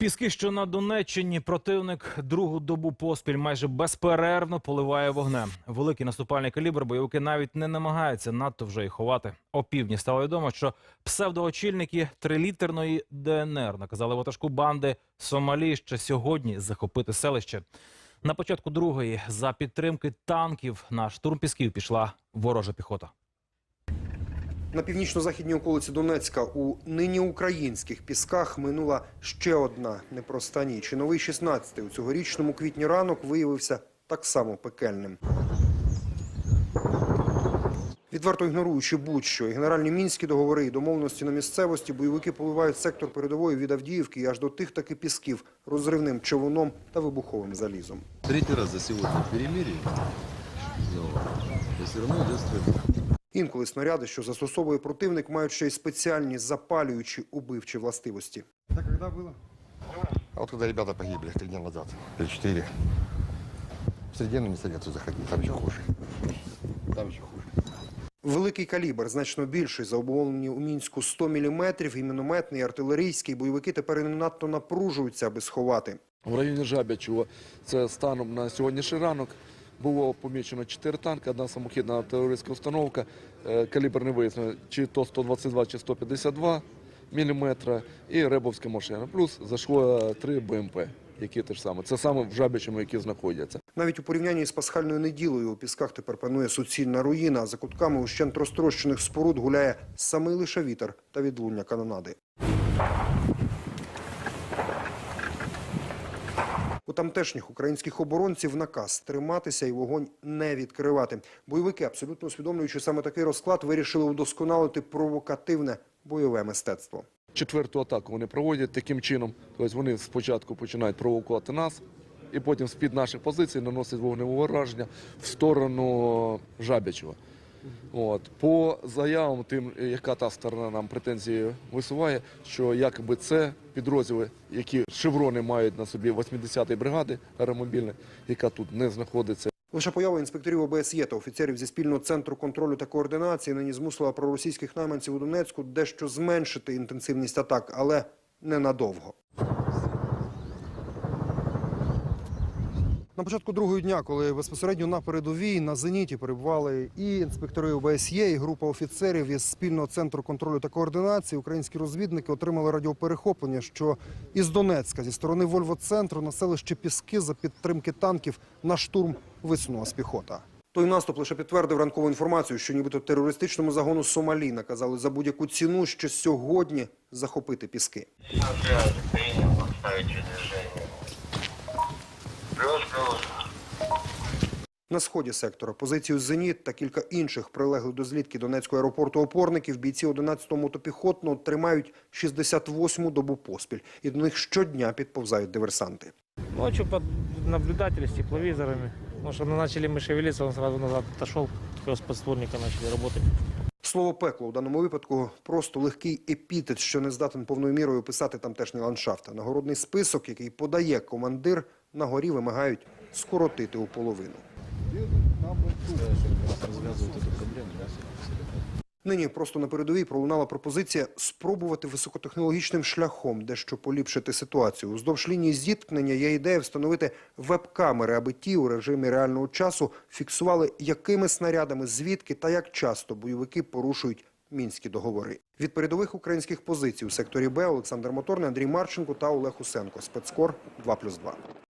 Піски, що на Донеччині, противник другу добу поспіль майже безперервно поливає вогнем. Великий наступальний калібр бойовики навіть не намагаються надто вже й ховати. О півдні стало відомо, що псевдоочільники трилітерної ДНР наказали ватажку банди Сомалі ще сьогодні захопити селище. На початку другої за підтримки танків на штурм пісків пішла ворожа піхота. На північно-західній околиці Донецька у нині українських пісках минула ще одна непроста ніч. І новий 16-й у цьогорічному квітні ранок виявився так само пекельним. Відверто ігноруючи будь-що, і генеральні мінські договори і домовленості на місцевості, бойовики поливають сектор передової від Авдіївки і аж до тих таки пісків розривним човуном та вибуховим залізом. Третий раз за сегодня перемирие, но и все идет стрельба. Інколи снаряди, що застосовує противник, мають ще й спеціальні запалюючі убивчі властивості. А вот когда ребята погибли три дня назад, или четыре, в середину не советую заходить, там еще хуже. Там еще хуже. Великий калібр, значно більший за обумовлені у Мінську 100 мм, і мінометний, і артилерійський. Бойовики тепер не надто напружуються, аби сховати. В районі Жабячого, це станом на сьогоднішній ранок, було помічено 4 танки, одна самохідна артилерійська установка, е, калібр не вияснено, чи то 122, чи 152 мм, і ребовська машина. Плюс зайшло 3 БМП, які теж саме. Це саме в Жабячому, які знаходяться. Навіть у порівнянні з пасхальною неділею у пісках тепер панує суцільна руїна. За кутками ущент розтрощених споруд гуляє самий лише вітер та відлуння канонади. Тамтешніх українських оборонців наказ триматися і вогонь не відкривати. Бойовики, абсолютно усвідомлюючи саме такий розклад, вирішили удосконалити провокативне бойове мистецтво. Четверту атаку вони проводять таким чином. Тобто вони спочатку починають провокувати нас, і потім з-під наших позицій наносять вогневе враження в сторону Жабячого. От. По заявам, тим, яка та сторона нам претензії висуває, що якби це підрозділи, які шеврони мають на собі 80-ї бригади аеромобільної, яка тут не знаходиться. Лише поява інспекторів ОБСЄ та офіцерів зі спільного центру контролю та координації нині змусила проросійських найманців у Донецьку дещо зменшити інтенсивність атак, але ненадовго. На початку другого дня, коли безпосередньо на передовій на зеніті перебували і інспектори ОБСЄ, і група офіцерів із спільного центру контролю та координації, українські розвідники отримали радіоперехоплення, що із Донецька зі сторони Вольво-центру на селище Піски за підтримки танків на штурм висунулась піхота. Той наступ лише підтвердив ранкову інформацію, що нібито терористичному загону Сомалі наказали за будь-яку ціну ще сьогодні захопити піски. Отставить движение. Плюс, плюс. На сході сектора позицію «Зеніт» та кілька інших прилеглих до злітки Донецького аеропорту опорників бійці 11-го мотопіхотного тримають 68-му добу поспіль. І до них щодня підповзають диверсанти. Ночью под наблюдатели с тепловизорами. Потому что начали мы шевелиться, он сразу назад отошел, только с подствольника начали работать. Слово «пекло» у даному випадку просто легкий епітет, що не здатен повною мірою описати тамтешній ландшафт. А нагородний список, який подає командир, на горі вимагають скоротити у половину. Нині просто на передовій пролунала пропозиція спробувати високотехнологічним шляхом дещо поліпшити ситуацію. Уздовж лінії зіткнення є ідея встановити веб-камери, аби ті у режимі реального часу фіксували, якими снарядами, звідки та як часто бойовики порушують мінські договори. Від передових українських позицій у секторі Б Олександр Моторний, Андрій Марченко та Олег Усенко. Спецкор 2+,2.